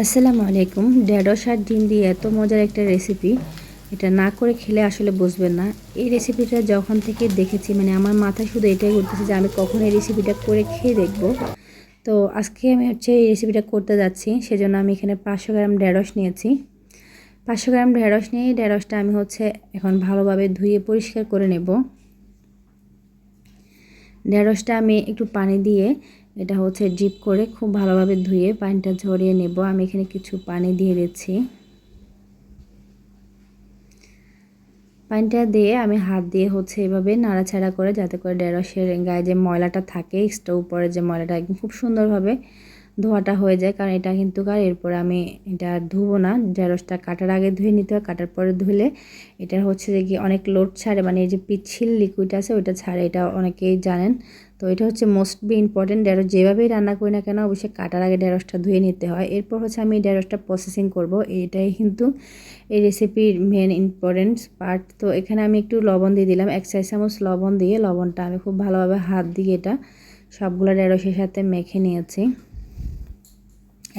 আসসালামু আলাইকুম। ঢেঁড়স আর ডিম দিয়ে এত মজার একটা রেসিপি এটা না করে খেলে আসলে বুঝবেন না। এই রেসিপিটা যখন থেকে দেখেছি মানে আমার মাথায় শুধু এটাই ঘুরতেছে যে আমি কখন এই রেসিপিটা করে খেয়ে দেখব। তো আজকে আমি হচ্ছে এই রেসিপিটা করতে যাচ্ছি, সেজন্য আমি এখানে পাঁচশো গ্রাম ঢেঁড়স নিয়েছি। পাঁচশো গ্রাম ঢেঁড়স নিয়ে ঢেঁড়সটা আমি হচ্ছে এখন ভালোভাবে ধুয়ে পরিষ্কার করে নেব। ঢেঁড়সটা আমি একটু পানি দিয়ে এটা হচ্ছে ডিপ করে খুব ভালোভাবে ধুয়ে পানিটা ঝরিয়ে নেব। আমি এখানে কিছু পানি দিয়ে দিচ্ছি। পানিটা দিয়ে আমি হাত দিয়ে হচ্ছে এভাবে নাড়াছাড়া করে যাতে করে ঢেঁড়সের গায়ে যে ময়লাটা থাকে এক্সট্রা উপরে যে ময়লাটা খুব সুন্দরভাবে ধোয়াটা হয়ে যায়, কারণ এটা কিন্তু কার, এরপর আমি এটা ধুবো না। ঢেঁড়সটা কাটার আগে ধুয়ে নিতে হয়, কাটার পরে ধুলে এটা হচ্ছে যে কি অনেক লোড ছাড়ে মানে এই যে পিচ্ছিল লিকুইড আছে ওইটা ছাড়ে, এটা অনেকেই জানেন। তো এটা হচ্ছে মোস্ট বি ইম্পর্টেন্ট ঢেঁড়স যেভাবেই রান্না করি না কেন, অবশ্যই কাটার আগে ঢেঁড়সটা ধুয়ে নিতে হয়। এরপর হচ্ছে আমি ঢেঁড়সটা প্রসেসিং করব, এটাই কিন্তু এই রেসিপির মেন ইম্পর্টেন্ট পার্ট তো এখানে আমি একটু লবণ দিয়ে দিলাম, এক চাই চামচ লবণ দিয়ে, লবণটা আমি খুব ভালোভাবে হাত দিয়ে এটা সবগুলো ঢেঁড়সের সাথে মেখে নিয়েছি।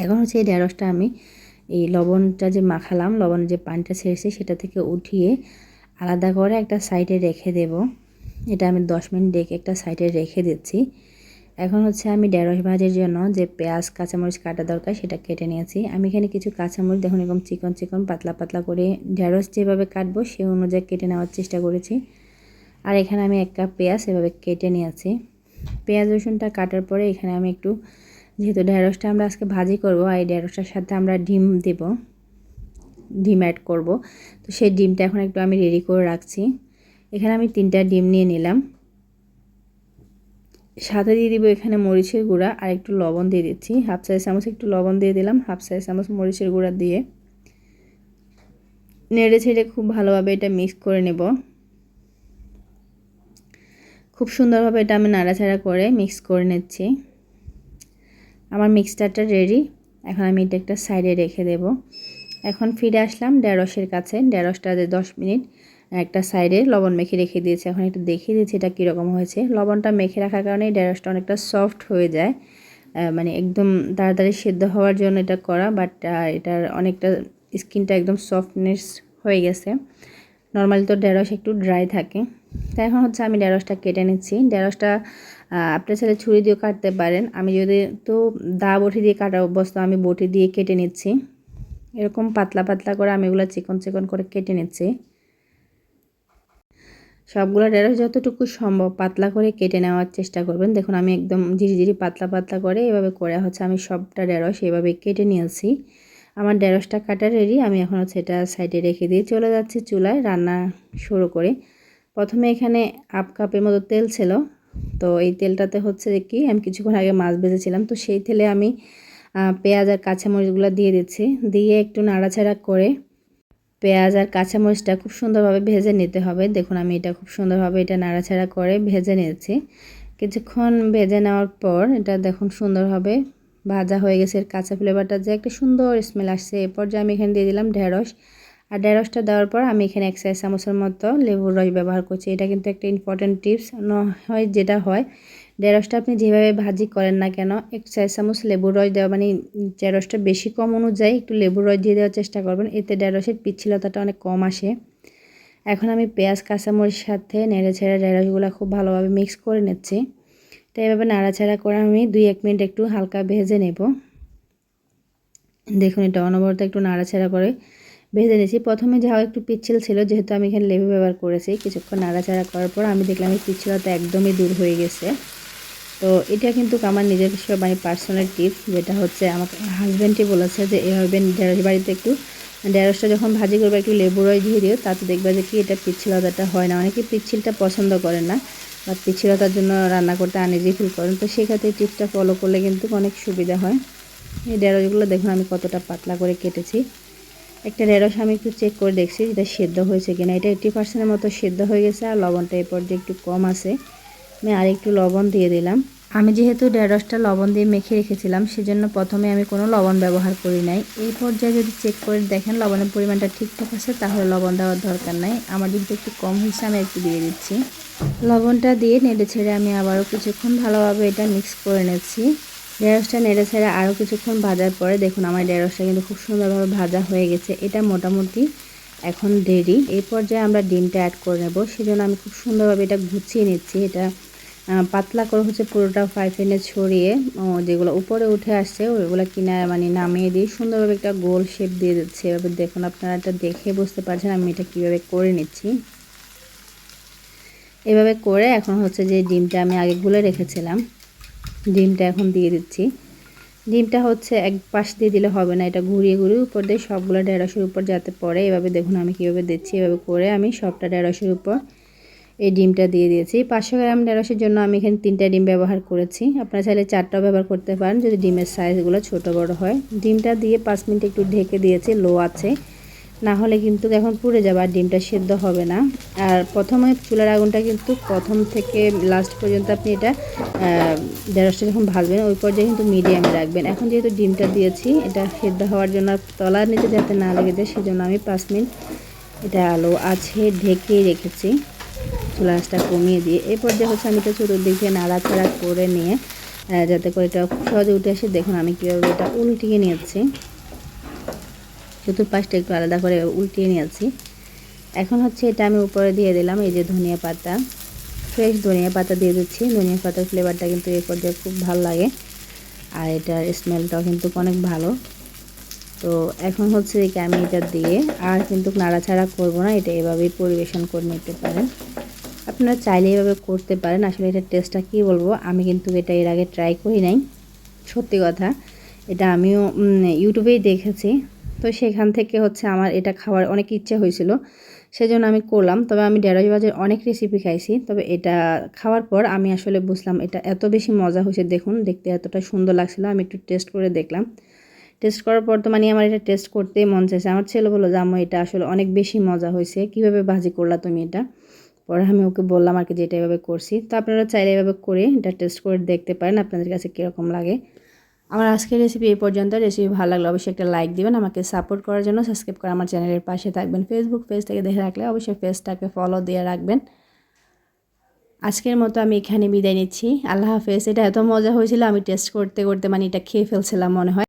এখন হচ্ছে এই ঢেঁড়সটা আমি এই লবণটা যে মাখালাম, লবণের যে পানিটা ছেড়েছে সেটা থেকে উঠিয়ে আলাদা করে একটা সাইডে রেখে দেব। এটা আমি দশ মিনিট ডেকে একটা সাইডে রেখে দিচ্ছি। এখন হচ্ছে আমি ঢেঁড়স ভাজির জন্য যে পেঁয়াজ, কাঁচামরিচ কাটা দরকার সেটা কেটে নিয়েছি। আমি এখানে কিছু কাঁচামরিচ, দেখুন এরকম চিকন চিকন পাতলা পাতলা করে ঢেঁড়স যেভাবে কাটবো সেই অনুযায়ী কেটে নেওয়ার চেষ্টা করেছি। আর এখানে আমি এক কাপ পেঁয়াজ এভাবে কেটে নিয়েছি। পেঁয়াজ রসুনটা কাটার পরে এখানে আমি একটু যেহেতু ঢেঁড়সটা আমরা আজকে ভাজি করব আর এই ঢেঁড়সটার সাথে আমরা ডিম দেব, ডিম অ্যাড করব। তো সেই ডিমটা এখন একটু আমি রেডি করে রাখছি। এখানে আমি তিনটা ডিম নিয়ে নিলাম। সাথে দিয়ে দিব এখানে মরিচের গুঁড়া আর একটু লবণ দিয়ে দিচ্ছি। হাফ সাইজ চামচ একটু লবণ দিয়ে দিলাম, হাফ সাইজ চামচ মরিচের গুঁড়া দিয়ে। নেড়ে ছেড়ে খুব ভালোভাবে এটা মিক্স করে নেব। খুব সুন্দরভাবে এটা আমি নাড়াচাড়া করে মিক্স করে নিচ্ছি। আমার মিক্সচারটা রেডি এখন আমি এটা একটা সাইডে রেখে দেব। এখন ফিরে আসলাম ঢেঁড়সের কাছে। ঢেঁড়সটা দশ মিনিট একটা সাইডে লবণ মেখে রেখে দিয়েছি। এখন একটু দেখিয়ে দিচ্ছি এটা কীরকম হয়েছে। লবণটা মেখে রাখার কারণে ঢেঁড়সটা অনেকটা সফট হয়ে যায়। মানে একদম তাড়াতাড়ি সেদ্ধ হওয়ার জন্য এটা করা বাট এটার অনেকটা স্কিনটা একদম সফটনেস হয়ে গেছে। নর্মালি তো ঢেঁড়স একটু ড্রাই থাকে। তাই এখন হচ্ছে আমি ঢেঁড়সটা কেটে নিচ্ছি। ঢেঁড়সটা আপনার ছেলে ছুরি দিয়েও কাটতে পারেন। আমি যদি তো দা বটি দিয়ে কাটা অভ্যস্ত, আমি বটি দিয়ে কেটে নিচ্ছি। এরকম পাতলা পাতলা করে আমি এগুলো চিকন চিকন করে কেটে নিচ্ছি। সবগুলো ঢেঁড়স যতটুকু সম্ভব পাতলা করে কেটে নেওয়ার চেষ্টা করবেন। দেখুন, আমি একদম ঝিরি ঝিরি পাতলা পাতলা করে এভাবে করে হচ্ছে আমি সবটা ঢেঁড়স এভাবে কেটে নিয়েছি। আমার ঢেঁড়সটা কাটা রেডি আমি এখন হচ্ছে এটা সাইডে রেখে দিয়ে চলে যাচ্ছি চুলায় রান্না শুরু করে। প্রথমে এখানে আপ কাপের মতো তেল ছিল। তো এই তেলটাতে হচ্ছে কি, আমি কিছুক্ষণ আগে মাছ ভেজেছিলাম, তো সেই তেলে আমি পেঁয়াজ আর কাঁচামরিচগুলো দিয়ে দিচ্ছি। দিয়ে একটু নাড়াচাড়া করে পেঁয়াজ আর কাঁচামরিচটা খুব সুন্দরভাবে ভেজে নিতে হবে। দেখুন, আমি এটা খুব সুন্দরভাবে এটা নাড়াচাড়া করে ভেজে নিয়েছি। কিছুক্ষণ ভেজে নেওয়ার পর এটা দেখুন সুন্দরভাবে ভাজা হয়ে গেছে। এর কাঁচা ফ্লেভারটা যে একটা সুন্দর স্মেল আসছে। এরপর যে আমি এখানে দিয়ে দিলাম ঢেঁড়স আর ঢেঁড়সটা দেওয়ার পর আমি এখানে এক সাইজ চামচের মতো লেবুর রস ব্যবহার করছি। এটা কিন্তু একটা ইম্পর্টেন্ট টিপস হয় যেটা হয়, ঢেঁড়সটা আপনি যেভাবে ভাজি করেন না কেন, এক চার চামচ লেবুর রস দেওয়া মানে ঢেঁড়সটা বেশি কম অনুযায়ী একটু লেবুর রস দিয়ে দেওয়ার চেষ্টা করবেন, এতে ঢেঁড়সের পিচ্ছিলতাটা অনেক কম আসে। এখন আমি পেঁয়াজ, কাঁচামরিচ সাথে নেড়ে ছেড়ে ঢেঁড়সগুলো খুব ভালোভাবে মিক্স করে নিচ্ছি। তো এইভাবে নাড়াচাড়া করে আমি দুই এক মিনিট একটু হালকা ভেজে নেব। দেখুন এটা অনবরত একটু নাড়াচাড়া করে ভেজে নিয়েছি। প্রথমে যা একটু পিচ্ছিল ছিল, যেহেতু আমি এখানে লেবু ব্যবহার করেছি, কিছুক্ষণ নাড়াচাড়া করার পর আমি দেখলাম এই পিচ্ছিলতা একদমই দূর হয়ে গেছে। তো এটা কিন্তু আমার নিজস্ব মানে পার্সোনাল টিপস যেটা হচ্ছে আমাকে হাজব্যান্ডই বলেছে যে, এভাবে বাড়িতে একটু ঢেঁড়সটা যখন ভাজি করবে, একটু লেবু রস দিয়ে দিও, তাতে দেখবে যে কি এটা পিচ্ছিলতাটা হয় না। অনেকে পিচ্ছিলটা পছন্দ করেন না, বা পিচ্ছিলতার জন্য রান্না করতে আনিজি ফিল করেন। তো সেক্ষেত্রে টিপসটা ফলো করলে কিন্তু অনেক সুবিধা হয়। এই ঢেঁড়সগুলো দেখুন আমি কতটা পাতলা করে কেটেছি। একটা ঢেঁড়স আমি একটু চেক করে দেখছি যেটা সেদ্ধ হয়েছে কিনা। এটা এইটি পার্সেন্টের মতো সেদ্ধ হয়ে গেছে আর লবণটা এরপর যে একটু কম আছে। আমি আর একটু লবণ দিয়ে দিলাম। আমি যেহেতু ঢেঁড়সটা লবণ দিয়ে মেখে রেখেছিলাম, সেজন্য প্রথমে আমি কোনো লবণ ব্যবহার করি নাই। এই পর্যায়ে যদি চেক করে দেখেন লবণের পরিমাণটা ঠিকঠাক আছে, তাহলে লবণ দেওয়ার দরকার নাই। আমার যেহেতু একটু কম হয়েছে, আমি একটু দিয়ে দিচ্ছি। লবণটা দিয়ে নেড়ে ছেড়ে আমি আবারও কিছুক্ষণ ভালোভাবে এটা মিক্স করে নিচ্ছি। ঢেঁড়সটা নেড়ে ছেড়ে আরও কিছুক্ষণ ভাজার পরে দেখুন আমার ঢেঁড়সটা কিন্তু খুব সুন্দরভাবে ভাজা হয়ে গেছে। এটা মোটামুটি এখন রেডি এই পর্যায়ে আমরা ডিমটা অ্যাড করে নেব। সেজন্য আমি খুব সুন্দরভাবে এটা গুছিয়ে নিচ্ছি। এটা পাতলা করে হচ্ছে পুরোটা ফ্রাই প্যানে ছড়িয়ে যেগুলো উপরে উঠে আসছে, ওইগুলো কিনা মানে নামিয়ে দিয়ে সুন্দরভাবে একটা গোল শেপ দিয়ে দিচ্ছে। এভাবে দেখুন আপনারা এটা দেখে বুঝতে পারছেন আমি এটা কীভাবে করে নিচ্ছি। এভাবে করে এখন হচ্ছে যে ডিমটা আমি আগে গুলে রেখেছিলাম। ডিমটা এখন দিয়ে দিচ্ছি। ডিমটা হচ্ছে এক পাশ দিয়ে দিলে হবে না, এটা ঘুরিয়ে ঘুরিয়ে উপর দিয়ে সবগুলো ঢেঁড়সের উপর যাতে পড়ে। এভাবে দেখুন আমি কীভাবে দিচ্ছি, এভাবে করে আমি সবটা ঢেঁড়সের উপর এই ডিমটা দিয়ে দিয়েছি। পাঁচশো গ্রাম ঢেঁড়সের জন্য আমি এখানে তিনটা ডিম ব্যবহার করেছি। আপনারা চাইলে চারটাও ব্যবহার করতে পারেন যদি ডিমের সাইজগুলো ছোট বড় হয়। ডিমটা দিয়ে পাঁচ মিনিট একটু ঢেকে দিয়েছি লো আছে। না হলে কিন্তু এখন পুড়ে যাবে আর ডিমটা সেদ্ধ হবে না। আর প্রথমে চুলার আগুনটা কিন্তু প্রথম থেকে লাস্ট পর্যন্ত আপনি এটা ঢেঁড়সটা যখন ভাজবেন, ওই পর্যায়ে কিন্তু মিডিয়ামে রাখবেন। এখন যেহেতু ডিমটা দিয়েছি, এটা সেদ্ধ হওয়ার জন্য তলার নিচে যাতে না লেগে যায়, সেজন্য আমি পাঁচ মিনিট এটা আলো আছে ঢেকে রেখেছি। চুলা কমিয়ে দিয়ে। এই পর্যায়ে হচ্ছে আমি এটা চতুর্দিক নাড়াচাড়া করে নিয়ে যাতে করে এটা সহজে উঠে আসে। দেখুন আমি কীভাবে এটা উল্টিয়ে নিয়েছি। চতুর্পাশটা একটু আলাদা করে উল্টিয়ে নিয়েছি। এখন হচ্ছে এটা আমি উপরে দিয়ে দিলাম, এই যে ধনিয়া পাতা। ফ্রেশ ধনিয়া পাতা দিয়ে দিচ্ছি। ধনিয়া পাতার ফ্লেভারটা কিন্তু এই পর্যায়ে খুব ভালো লাগে। আর এটার স্মেলটাও কিন্তু অনেক ভালো। তো এখন হচ্ছে যে আমি এটা দিয়ে আর কিন্তু নাড়াছাড়া করব না, এটা এভাবেই পরিবেশন করে নিতে পারেন। আপনারা চাইলে এভাবে করতে পারেন। আসলে এটার টেস্টটা কী বলব? আমি কিন্তু এটা এর আগে ট্রাই করি নাই। সত্যি কথা। এটা আমিও ইউটিউবেই দেখেছি। তো সেখান থেকে হচ্ছে আমার এটা খাওয়ার অনেক ইচ্ছে হয়েছিল। সেজন্য আমি করলাম। তবে আমি ঢেঁড়স বাজের অনেক রেসিপি খাইছি। তবে এটা খাওয়ার পর আমি আসলে বুঝলাম এটা এত বেশি মজা হয়েছে। দেখুন, দেখতে এতটা সুন্দর লাগছিল। আমি একটু টেস্ট করে দেখলাম। টেস্ট করার পর তো মানে আমার এটা টেস্ট করতেই মন চাইছে। আমার ছেলে বলল, যে আমার এটা আসলে অনেক বেশি মজা হয়েছে। কীভাবে ভাজি করলা তুমি এটা? পরে আমি ওকে বললাম আর কি, যে এটা এভাবে করছি। তো আপনারা চাইলে এভাবে করে এটা টেস্ট করে দেখতে পারেন। আপনাদের কাছে কীরকম লাগে। আমার আজকের রেসিপি এই পর্যন্ত রেসিপি ভালো লাগলে অবশ্যই একটা লাইক দিবেন, আমাকে সাপোর্ট করার জন্য সাবস্ক্রাইব করে আমার চ্যানেলের পাশে থাকবেন। ফেসবুক পেজ থেকে দেখে রাখলে অবশ্যই পেজটাকে ফলো দিয়ে রাখবেন। আজকের মতো আমি এখানে বিদায় নিচ্ছি। আল্লাহ হাফেজ। এটা এত মজা হয়েছিল, আমি টেস্ট করতে করতে মানে এটা খেয়ে ফেলছিলাম মনে হয়।